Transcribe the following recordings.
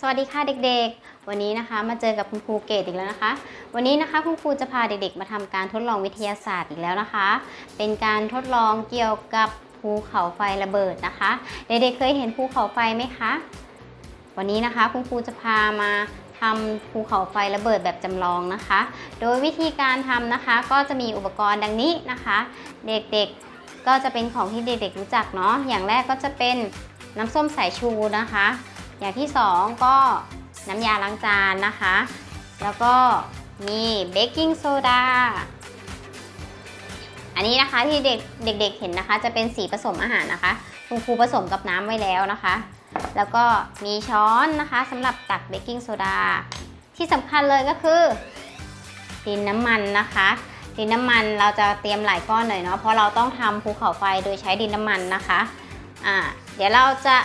สวัสดีค่ะเด็กๆ วันนี้นะคะมาเจอกับคุณครูเกตอีกแล้วนะคะ วันนี้นะคะคุณครูจะพาเด็กๆ มาทำการทดลองวิทยาศาสตร์อีกแล้วนะคะ เป็นการทดลองเกี่ยวกับภูเขาไฟระเบิดนะคะ เด็กๆเคยเห็นภูเขาไฟไหมคะ วันนี้นะคะคุณครูจะพามาทำภูเขาไฟระเบิดแบบจำลองนะคะ โดยวิธีการทำนะคะ ก็จะมีอุปกรณ์ดังนี้นะคะ เด็กๆก็จะเป็นของที่เด็กๆรู้จักเนาะอย่างแรกก็จะเป็นน้ำส้มสายชูนะคะ อย่างที่สองก็น้ำยาล้างจานนะคะ แล้วก็มีเบกกิ้งโซดา อันนี้นะคะที่เด็กเด็กๆเห็นนะคะ จะเป็นสีผสมอาหารนะคะ คุณครูผสมกับน้ำไว้แล้วนะคะ แล้วก็มีช้อนนะคะสำหรับตักเบกกิ้งโซดา ที่สำคัญเลยก็คือดินน้ำมันนะคะดินน้ำมันเราจะเตรียมหลายก้อนหน่อยเนาะเพราะเราต้องทำภูเขาไฟโดยใช้ดินน้ำมันนะคะอ่าเดี๋ยวเราจะ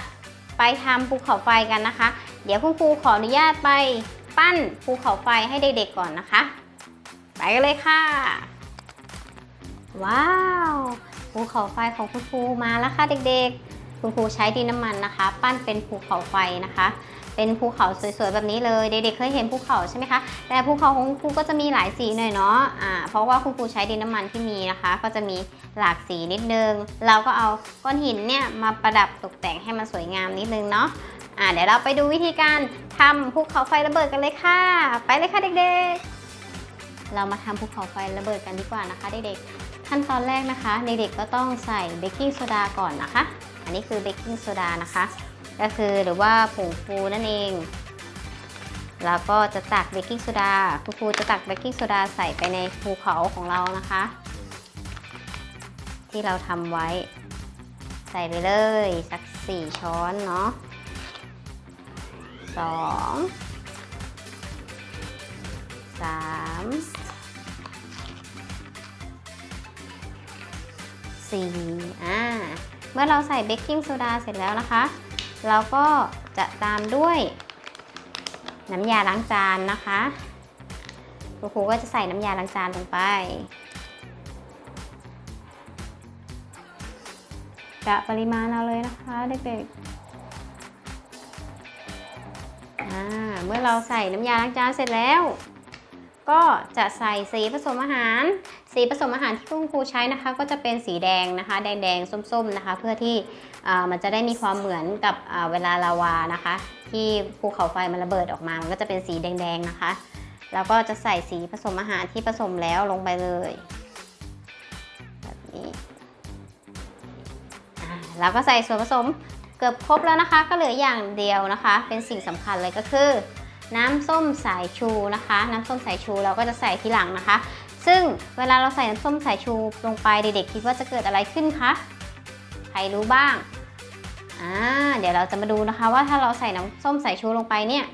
ไปทำภูเขาไฟกันนะคะ เดี๋ยวคุณครูขออนุญาตไปปั้นภูเขาไฟให้เด็กๆก่อนนะคะ ไปกันเลยค่ะ ว้าวภูเขาไฟของคุณครูมาแล้วค่ะเด็กๆ คุณครูใช้ดินน้ำมันนะคะ ปั้นเป็นภูเขาไฟนะคะ เป็นภูเขาสวยๆแบบนี้เลยเด็กๆเคยเห็นภูเขาใช่ไหมคะแต่ภูเขาของครูก็จะมีหลายสีหน่อยเนาะอ่าเพราะว่าคุณครูใช้ดินน้ำมันที่มีนะคะ ก็จะมีหลากสีนิดนึง เราก็เอาก้อนหินเนี่ยมาประดับตกแต่งให้มันสวยงามนิดนึงเนาะอ่าเดี๋ยวเราไปดูวิธีการทำภูเขาไฟระเบิดกันเลยค่ะ ไปเลยค่ะเด็กๆเรามาทำภูเขาไฟระเบิดกันดีกว่านะคะเด็กๆ ขั้นตอนแรกนะคะเด็กๆก็ต้องใส่เบกกิ้งโซดาก่อนนะคะ อันนี้คือเบกกิ้งโซดานะคะ ก็คือหรือว่าผงฟูนั่นเองแล้วก็จะตักเบกกิ้งโซดาคุณครูจะตักเบกกิ้งโซดาใส่ไปในภูเขาของเรานะคะ ที่เราทำไว้ ใส่ไปเลย สัก 4 ช้อนเนาะสองสามสี่อ่า เมื่อเราใส่เบกกิ้งโซดาเสร็จแล้วนะคะ เราก็จะตามด้วยน้ำยาล้างจานนะคะคุณครูก็จะใส่น้ำยาล้างจานลงไปกะปริมาณเอาเลยนะคะเด็กๆเมื่อเราใส่น้ำยาล้างจานเสร็จแล้ว ก็จะใส่สีผสมอาหาร สีผสมอาหารที่คุณครูใช้นะคะ ก็จะเป็นสีแดงนะคะ แดงๆส้มๆนะคะ เพื่อที่มันจะได้มีความเหมือนกับเวลาลาวานะคะ ที่ภูเขาไฟมันระเบิดออกมา มันก็จะเป็นสีแดงๆนะคะ แล้วก็จะใส่สีผสมอาหารที่ผสมแล้วลงไปเลยแบบนี้อ่าแล้วก็ใส่ส่วนผสมเกือบครบแล้วนะคะ ก็เหลืออย่างเดียวนะคะ เป็นสิ่งสำคัญเลยก็คือ น้ำส้มสายชูนะคะ น้ำส้มสายชูเราก็จะใส่ทีหลังนะคะ ซึ่งเวลาเราใส่น้ำส้มสายชูลงไปเด็กๆคิดว่าจะเกิดอะไรขึ้นคะใครรู้บ้างอ่าเดี๋ยวเราจะมาดูนะคะ ว่าถ้าเราใส่น้ำส้มสายชูลงไปเนี่ย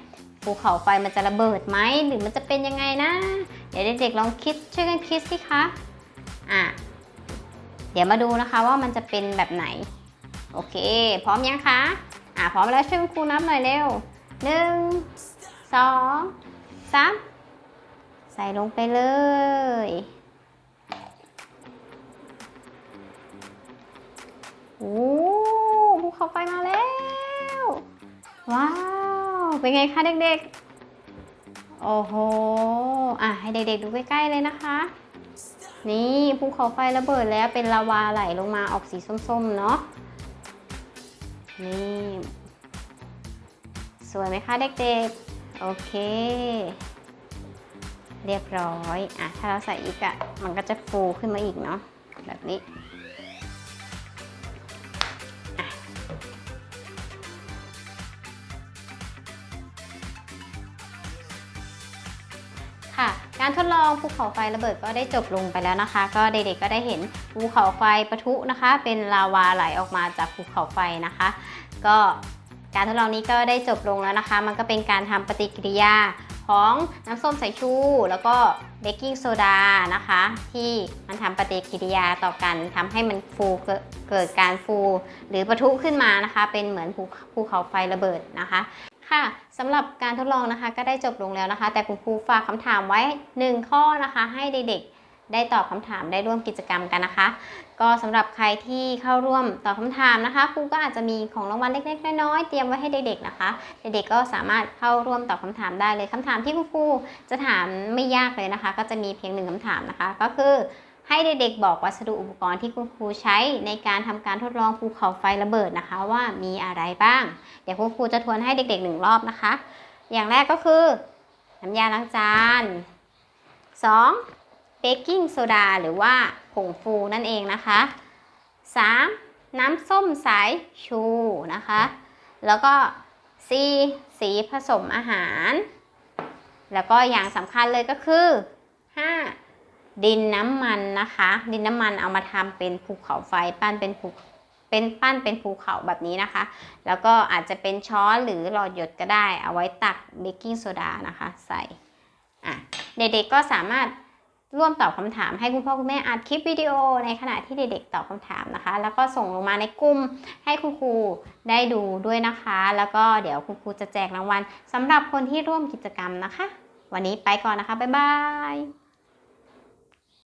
ภูเขาไฟมันจะระเบิดไหมหรือมันจะเป็นยังไงนะ เดี๋ยวเด็กๆลองคิดช่วยกันคิดสิคะอะเดี๋ยวมาดูนะคะว่ามันจะเป็นแบบไหน โอเค พร้อมยังคะอะพร้อมแล้วช่วยคุณครูนับหน่อยเร็วหนึ่ง สองสามใส่ลงไปเลย โอ้ภูเขาไฟมาแล้ว ว้าว เป็นไงคะเด็กๆ โอ้โห อะ ให้เด็กๆดูใกล้ๆเลยนะคะ นี่ภูเขาไฟระเบิดแล้วเป็นลาวาไหลลงมาออกสีส้มๆ เนาะนี่ สวยไหมคะเด็กๆ โอเค เรียบร้อยอะถ้าเราใส่อีกอะมันก็จะฟูขึ้นมาอีกเนาะแบบนี้ค่ะการทดลองภูเขาไฟระเบิดก็ได้จบลงไปแล้วนะคะ ก็เด็กๆก็ได้เห็นภูเขาไฟปะทุนะคะ เป็นลาวาไหลออกมาจากภูเขาไฟนะคะ ก็ การทดลองนี้ก็ได้จบลงแล้วนะคะ มันก็เป็นการทำปฏิกิริยาของน้ำส้มสายชู แล้วก็เบกกิ้งโซดานะคะ ที่มันทำปฏิกิริยาต่อกันทำให้มันฟูเกิดการฟู หรือปะทุขึ้นมานะคะ เป็นเหมือนภูภูเขาไฟระเบิดนะคะค่ะสำหรับการทดลองนะคะก็ได้จบลงแล้วนะคะ แต่คุณครูฝากคำถามไว้ 1 ข้อนะคะ ให้เด็ก ได้ตอบคำถามได้ร่วมกิจกรรมกันนะคะ ก็สำหรับใครที่เข้าร่วมตอบคำถามนะคะครูก็อาจจะมีของรางวัลเล็กๆน้อยๆเตรียมไว้ให้เด็กๆนะคะ เด็กๆก็สามารถเข้าร่วมตอบคำถามได้เลยคำถามที่คุณครูจะถามไม่ยากเลยนะคะ ก็จะมีเพียงหนึ่งคำถามนะคะ ก็คือให้เด็กๆบอกวัสดุอุปกรณ์ที่คุณครูใช้ในการทำการทดลองภูเขาไฟระเบิดนะคะ ว่ามีอะไรบ้าง เดี๋ยวคุณครูจะทวนให้เด็กๆหนึ่งรอบนะคะ อย่างแรกก็คือน้ำยาล้างจาน 2. เบกกิ้งโซดาหรือว่าผงฟูนั่นเองนะคะ 3. น้ำส้มสายชูนะคะ แล้วก็ C สีผสมอาหาร แล้วก็อย่างสำคัญเลยก็คือ 5. ดินน้ำมันนะคะ ดินน้ำมันเอามาทำเป็นภูเขาไฟปั้นเป็นภูเป็นปั้นเป็นภูเขาแบบนี้นะคะ แล้วก็อาจจะเป็นช้อนหรือหลอดหยดก็ได้ เอาไว้ตักเบกกิ้งโซดานะคะ ใส่ อะ เด็กๆก็สามารถ ร่วมตอบคำถามให้คุณพ่อคุณแม่อัดคลิปวิดีโอในขณะที่เด็กๆตอบคำถามนะคะ แล้วก็ส่งลงมาในกลุ่มให้คุณครูได้ดูด้วยนะคะ แล้วก็เดี๋ยวคุณครูจะแจกรางวัลสำหรับคนที่ร่วมกิจกรรมนะคะ วันนี้ไปก่อนนะคะ บ๊ายบาย